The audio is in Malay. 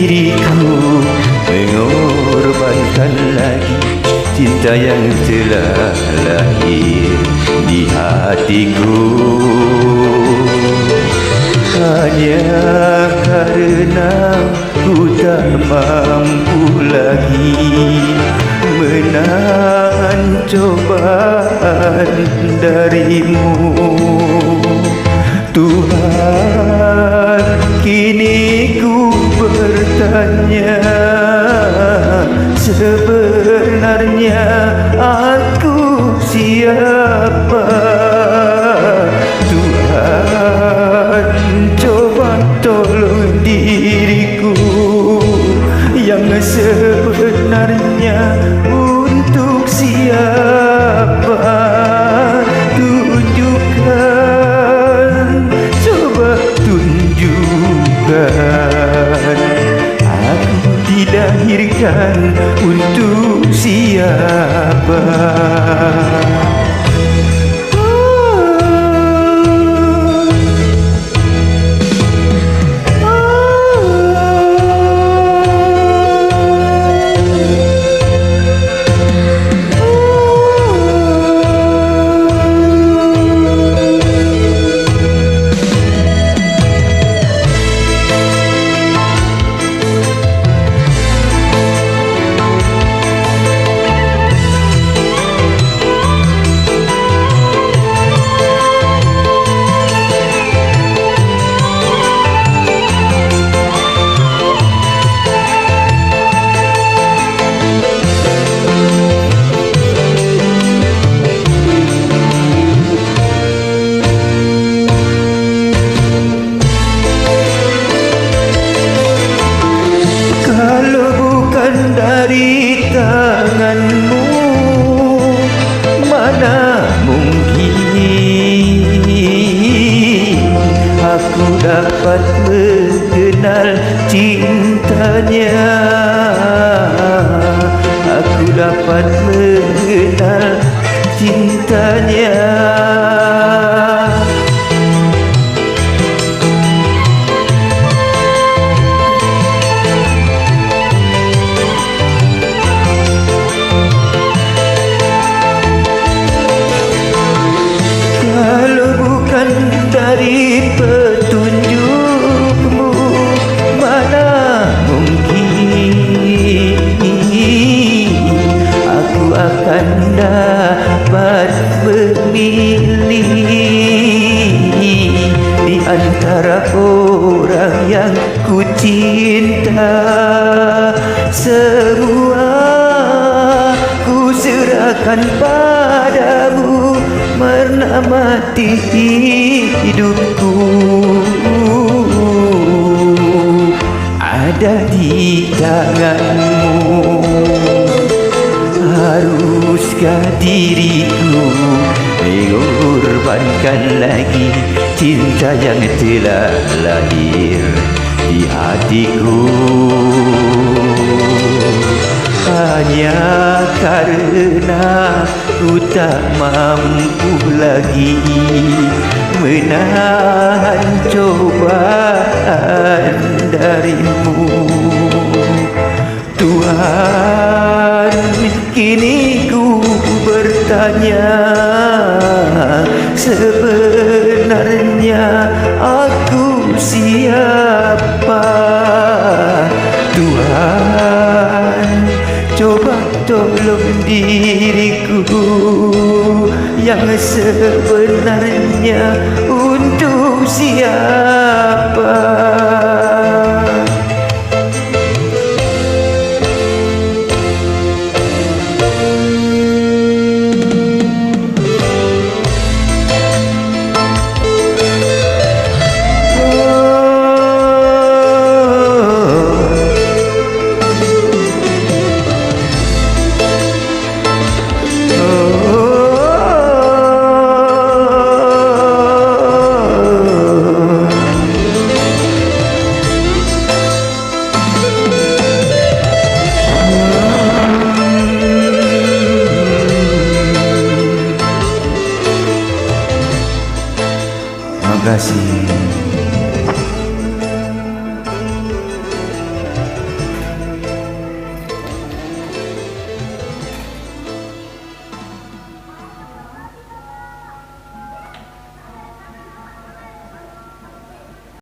diriku. Mengorbankan lagi Cinta yang telah lahir di hatiku. Hanya karena ku tak mampu lagi Menahan cobaan darimu. Tuhan kini ku bertanya Sebenarnya aku siapa untuk siapa cintanya. Aku dapat mengenal cintanya memilih Di antara orang yang ku cinta Semua ku serahkan padamu Merna mati hidupku. Ada di tanganmu Haruskah diriku Mengorbankan lagi Cinta yang telah lahir Di hatiku. Hanya karena ku tak mampu lagi menahan cobaan darimu. Tuhan kini ku bertanya sebenarnya aku siapa? Tuhan Coba tolong diriku Yang sebenarnya untuk siapa 可惜